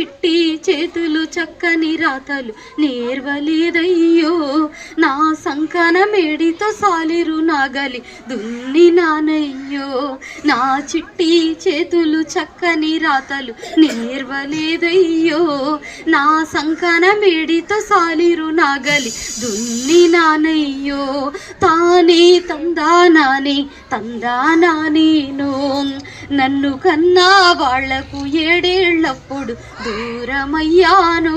చిట్టి చేతులు చక్కని రాతలు నేర్వలేదయ్యో. నా సంకన మేడితో సాలిరు నాగలి దున్ని నానయ్యో. నా చిట్టి చేతులు చక్కని రాతలు నేర్వలేదయ్యో. నా సంకన మేడితో సాలిరు నాగలి దున్ని నానయ్యో. తానే తందానానే తందానానేనో నన్ను కన్నా వాళ్ళకు ఏడేళ్ళప్పుడు దూరమయ్యాను.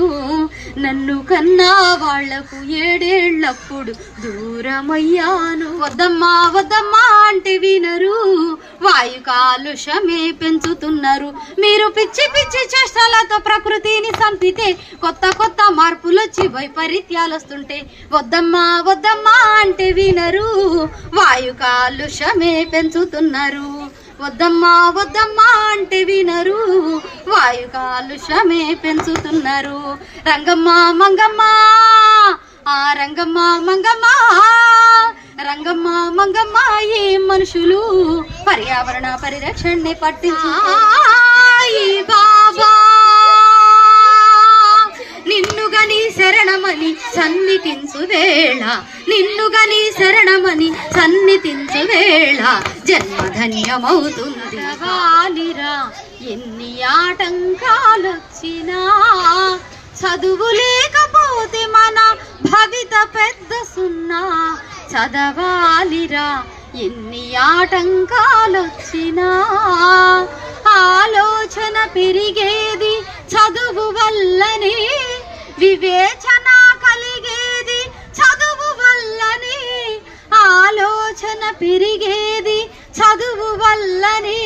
నన్ను కన్నా వాళ్ళకు ఏడేళ్ళప్పుడు దూరమయ్యాను. వద్దమ్మా వద్దమ్మా అంటే వినరు. వాయు కాలుష్యమే పెంచుతున్నారు. మీరు పిచ్చి పిచ్చి చేష్టలతో ప్రకృతిని చంపితే కొత్త కొత్త మార్పులు వచ్చి వైపరీత్యాలు వస్తుంటే వద్దమ్మా వద్దమ్మా అంటే వినరు. వాయు కాలుష్యమే పెంచుతున్నారు. వద్దమ్మా వద్దమ్మా అంటే వినరు. వాయు కాలుష్యమే పెంచుతున్నారు. రంగమ్మ మంగమ్మ ఆ రంగమ్మ మంగమ్మ రంగమ్మ మంగమ్మ ఏ మనుషులు? పర్యావరణ పరిరక్షణని పట్టించు శరణమని సన్నిధించు వేళ. నిన్నుగని శరణమని సన్నిధించు వేళ. జన్మధన్యమవుతుంది. వాలిరా ఎన్ని ఆటంకాలొచ్చినా. చదువు లేకపోతే మన భవిత పెద్ద సున్నా. చదవాలిరా ఎన్ని ఆటంకాలొచ్చినా. ఆలోచన పెరిగేది చదువు వల్లనే. వివేచన ఆలోచన పెరిగేది చదువు వల్లనే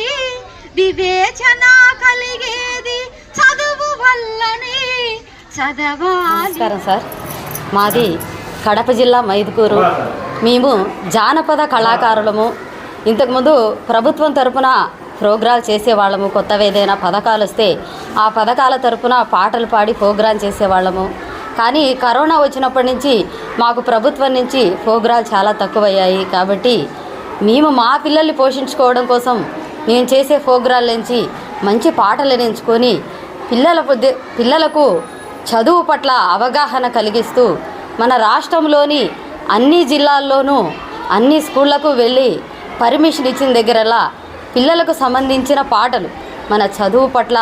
వివేచన కలిగేది చదువు వల్లనే చదవాలి. నమస్కారం సార్. మాది కడప జిల్లా మైదుకూరు. మేము జానపద కళాకారులము. ఇంతకుముందు ప్రభుత్వం తరపున ప్రోగ్రాలు చేసేవాళ్ళము. కొత్తవి ఏదైనా పథకాలు వస్తే ఆ పథకాల తరపున పాటలు పాడి ప్రోగ్రాం చేసేవాళ్ళము. కానీ కరోనా వచ్చినప్పటి నుంచి మాకు ప్రభుత్వం నుంచి ప్రోగ్రాలు చాలా తక్కువయ్యాయి కాబట్టి మేము మా పిల్లల్ని పోషించుకోవడం కోసం మేము చేసే ప్రోగ్రాల నుంచి మంచి పాటలను ఎంచుకొని పిల్లల పిల్లలకు చదువు పట్ల అవగాహన కలిగిస్తూ మన రాష్ట్రంలోని అన్ని జిల్లాల్లోనూ అన్ని స్కూళ్ళకు వెళ్ళి పర్మిషన్ ఇచ్చిన దగ్గరలా పిల్లలకు సంబంధించిన పాటలు మన చదువు పట్ల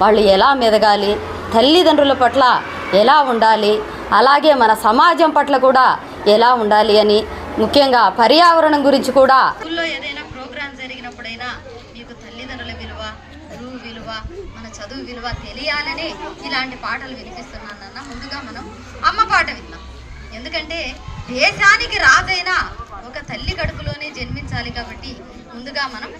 వాళ్ళు ఎలా మెదగాలి తల్లిదండ్రుల పట్ల ఎలా ఉండాలి? అలాగే మన సమాజం పట్ల కూడా ఎలా ఉండాలి అని ముఖ్యంగా పర్యావరణం గురించి కూడా స్కూల్లో ఏదైనా ప్రోగ్రామ్ జరిగినప్పుడైనా మీకు తల్లిదండ్రుల విలువ గురువు విలువ మన చదువు విలువ తెలియాలని ఇలాంటి పాటలు వినిపిస్తున్నాను ముందుగా మనం అమ్మ పాట విన్నాం ఎందుకంటే దేశానికి రాజైన ఒక తల్లి కడుపులోనే జన్మించాలి కాబట్టి ముందుగా మనం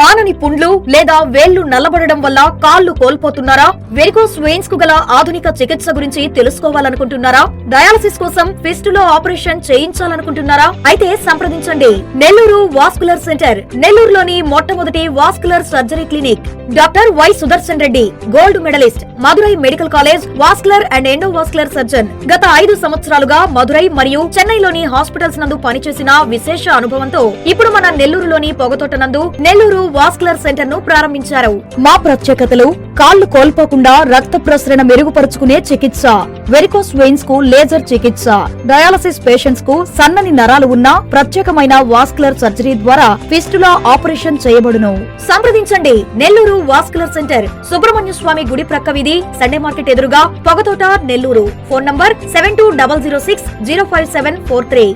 మానని పుండ్లు లేదా వేళ్ళు నల్లబడడం వల్ల కాళ్ళు కోల్పోతున్నారా? వెరికోస్ వెయిన్స్కు గల ఆధునిక చికిత్స గురించి తెలుసుకోవాలనుకుంటున్నారా? డయాలసిస్ కోసం ఫిస్టులో ఆపరేషన్ చేయించాలనుకుంటున్నారా? అయితే సంప్రదించండి. నెల్లూరు వాస్కులర్ సెంటర్ నెల్లూరులోని మొట్టమొదటి vascular surgery clinic. Doctor Y Sudarshan Reddy gold medallist Madurai medical college vascular and endovascular surgeon. గత ఐదు సంవత్సరాలుగా మధురై మరియు చెన్నైలోని హాస్పిటల్స్ నందు పనిచేసిన విశేష అనుభవంతో ఇప్పుడు మన నెల్లూరులోని పొగతోట నందు నెల్లూరు వాస్కులర్ సెంటర్ను ప్రారంభించారు. మా ప్రత్యేకతలు కాళ్ళు కోల్పోకుండా రక్త ప్రసరణ మెరుగుపరుచుకునే చికిత్స వెరికోస్ వెయిన్స్కు లేజర్ చికిత్స డయాలసిస్ పేషెంట్స్కు సన్నని నరాలు ఉన్న ప్రత్యేకమైన వాస్కులర్ సర్జరీ ద్వారా ఫిస్టులా ఆపరేషన్ చేయబడును. సంప్రదించండి నెల్లూరు వాస్కులర్ సెంటర్ సుబ్రహ్మణ్య స్వామి గుడి ప్రక్క వీధి సండే మార్కెట్ ఎదురుగా Pogathota Nellore. Phone number seven two double zero six zero five seven four three.